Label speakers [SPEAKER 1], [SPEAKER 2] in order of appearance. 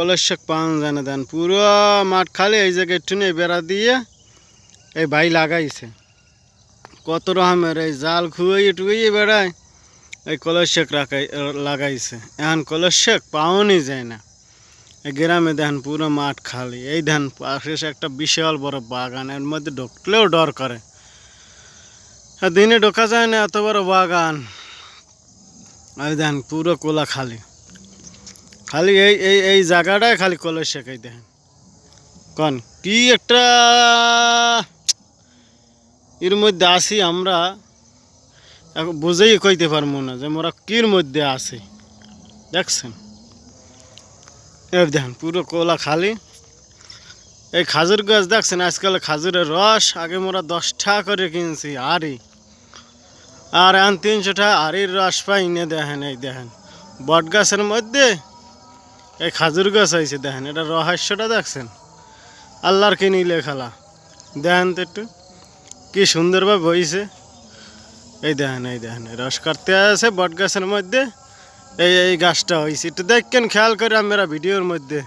[SPEAKER 1] কলসক পাওয়া যায় না দেন। পুরো মাঠ খালি এই জায়গায় নেই বেড়া দিয়ে এই ভাই লাগাইছে। কত রকমের এই জাল খুঁয়ে টুয়ে বেড়ায় এই কলসক রাখাই লাগাইছে। এখন কলসক পাওয়ানি যায় না। এই গ্রামে দেখেন পুরো মাঠ খালি। এই ধান পাশে একটা বিশাল বড় বাগান, এর মধ্যে ঢুকলেও ডর করে। দিনে ঢোকা যায় না, এত বড় বাগান। আর দেখেন পুরো কোলা খালি। খালি এই এই এই জায়গাটায় খালি কলেজ শেখাই দেখেন। কন, কি একটা এর মধ্যে আসি আমরা বুঝেই কইতে পারব না যে মোরা কির মধ্যে আছি। দেখছেন? এই দেখেন, পুরো কোলা খালি। এই খাজুর গাছ দেখছেন? আজকাল খাজুরের রস, আগে মোরা দশ টাকা করে কিনছি আরই আর এখন তিনশো টাকা আরির রস পাই নে দেখেন, এই দেখেন। বট গাছের মধ্যে এই খাজুর গাছ হয়েছে দেখেন, এটা রহস্যটা দেখছেন? আল্লাহর কি নিলে খেলা? দেখেন তো একটু, কি সুন্দরভাবে বইছে এই দেখেন এই দেখেন, রস কাটতে আছে বট গাছের মধ্যে। এই এই গাছটা হয়েছে একটু দেখেন, খেয়াল করে আমরা ভিডিওর মধ্যে।